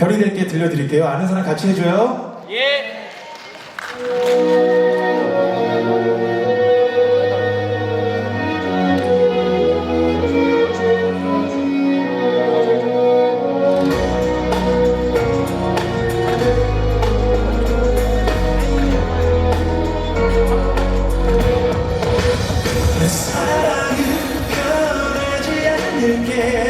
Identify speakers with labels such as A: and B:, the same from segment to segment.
A: 별이 될게 들려드릴게요. 아는 사람 같이 해줘요.
B: 예.
A: 내 사랑은 변하지 않을게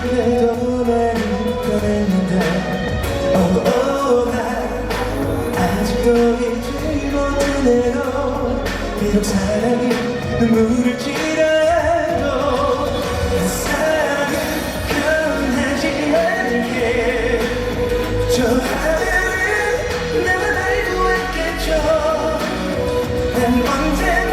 A: 더 많이 변했는데. oh, 나 아직도 잊지 못하네요 비록 사랑이 눈물을 지나도 내 사랑은 변하지 않게. 저 하늘은 나만 알고 있겠죠. 난 언제나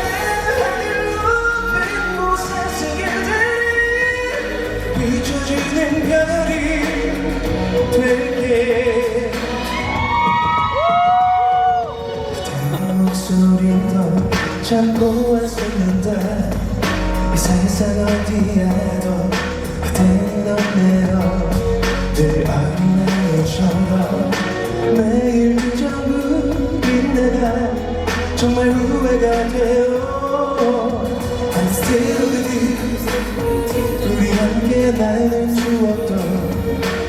A: 목소리도 참고 왔었는데 이 세상 어디에도 그대는 없네요. 늘 어린아이처럼 매일 정부인 내가 정말 후회가 돼요. I'm still with you 우리 함께 나는 추억도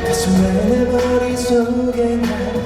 A: 가슴에 내 머릿속에 난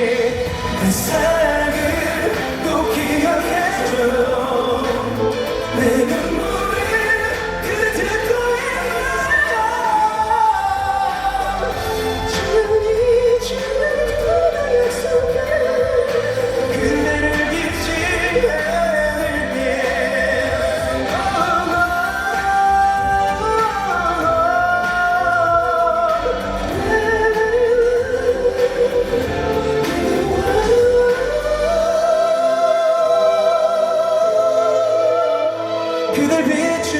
A: 그댈 비춰